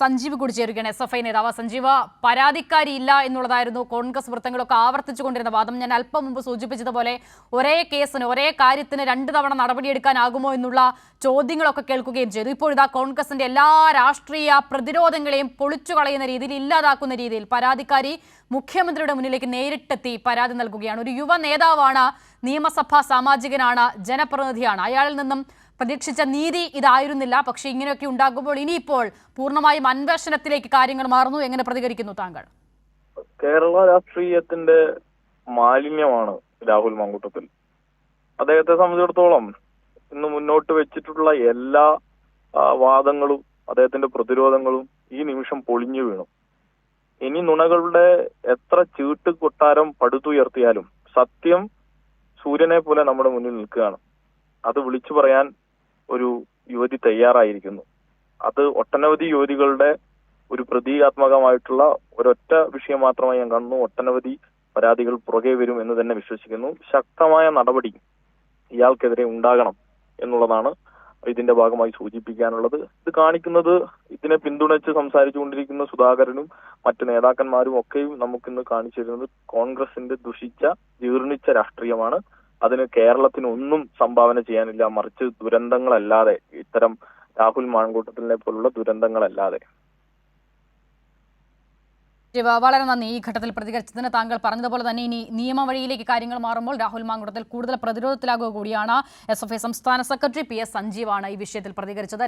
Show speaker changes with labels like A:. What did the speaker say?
A: സഞ്ജീവ് കൂടി ചേരുകയാണ് S F I നേതാവ്. സഞ്ജീവ് പരാതിക്കാരിയില്ല എന്നുള്ളതായിരുന്നു. കോൺഗ്രസ് വൃത്തങ്ങളൊക്കെ ആവർത്തിച്ചുകൊണ്ടിരുന്ന വാദം ഞാൻ അല്പം മുമ്പ് സൂചിപ്പിച്ചതുപോലെ ഒരേ കേസിന് ഒരേ കാര്യത്തിന് രണ്ട് തവണ നടപടിയെടുക്കാനാകുമോ എന്നുള്ള ചോദ്യങ്ങളൊക്കെ കേൾക്കുകയും ചെയ്തു. ഇതാ കോൺഗ്രസിന്റെ എല്ലാ രാഷ്ട്രീയ പ്രതിരോധങ്ങളെയും പൊളിച്ചു കളയുന്ന രീതിയിൽ ഇല്ലാതാക്കുന്ന രീതിയിൽ പരാതിക്കാരി മുഖ്യമന്ത്രിയുടെ മുന്നിലേക്ക് നേരിട്ടെത്തി പരാതി നൽകുകയാണ്. ഒരു യുവ നേതാവാണ് നിയമസഭാ സാമാജികനാണ് ജനപ്രതിനിധിയാണ്. അയാളിൽ നിന്നും പ്രതീക്ഷിച്ച നീതി ഇതായിരുന്നില്ല. പക്ഷെ ഇങ്ങനെയൊക്കെ ഉണ്ടാകുമ്പോൾ ഇനിയിപ്പോൾ പൂർണമായും അന്വേഷണത്തിലേക്ക് കാര്യങ്ങൾ മാറുന്നു. എങ്ങനെ പ്രതികരിക്കുന്നു താങ്കൾ?
B: കേരള രാഷ്ട്രീയത്തിന്റെ മാലിന്യമാണ് രാഹുൽ മങ്കൂട്ടത്തിൽ. അദ്ദേഹത്തെ സംബന്ധിച്ചിടത്തോളം ഇന്ന് മുന്നോട്ട് വെച്ചിട്ടുള്ള എല്ലാ വാദങ്ങളും അദ്ദേഹത്തിന്റെ പ്രതിരോധങ്ങളും ഈ നിമിഷം പൊളിഞ്ഞു വീണു. ഇനി നുണകളുടെ എത്ര ചീട്ട് കൊട്ടാരം പടുത്തുയർത്തിയാലും സത്യം സൂര്യനെ പോലെ നമ്മുടെ മുന്നിൽ നിൽക്കുകയാണ്. അത് വിളിച്ചു പറയാൻ ഒരു യുവതി തയ്യാറായിരിക്കുന്നു. അത് ഒട്ടനവധി യുവതികളുടെ ഒരു പ്രതീകാത്മകമായിട്ടുള്ള ഒരൊറ്റ വിഷയം മാത്രമായി ഞാൻ കാണുന്നു. ഒട്ടനവധി പരാതികൾ പുറകെ വരും എന്ന് തന്നെ വിശ്വസിക്കുന്നു. ശക്തമായ നടപടി ഇയാൾക്കെതിരെ ഉണ്ടാകണം എന്നുള്ളതാണ് ഇതിന്റെ ഭാഗമായി സൂചിപ്പിക്കാനുള്ളത്. ഇത് കാണിക്കുന്നത് ഇതിനെ പിന്തുണച്ച് സംസാരിച്ചുകൊണ്ടിരിക്കുന്ന സുധാകരനും മറ്റു നേതാക്കന്മാരും ഒക്കെയും നമുക്കിന്ന് കാണിച്ചു തരുന്നത് കോൺഗ്രസിന്റെ ദുഷിച്ച ജീർണിച്ച രാഷ്ട്രീയമാണ്. അതിന് കേരളത്തിന് ഒന്നും സംഭാവന ചെയ്യാനില്ല. മറിച്ച് ദുരന്തങ്ങളല്ലാതെ ഇത്തരം രാഹുൽ മാൻകൂട്ടത്തിനെ പോലുള്ള ദുരന്തങ്ങളല്ലാതെ.
A: വളരെ നന്ദി. ഈ ഘട്ടത്തിൽ പ്രതികരിച്ചതിന് താങ്കൾ പറഞ്ഞതുപോലെ തന്നെ ഇനി നിയമവഴിയിലേക്ക് കാര്യങ്ങൾ മാറുമ്പോൾ രാഹുൽ മാങ്കുടത്തിൽ കൂടുതൽ പ്രതിരോധത്തിലാകുക കൂടിയാണ്. എസ് എഫ് ഐ സംസ്ഥാന സെക്രട്ടറി പി എസ് സഞ്ജീവാണ് ഈ വിഷയത്തിൽ പ്രതികരിച്ചത്.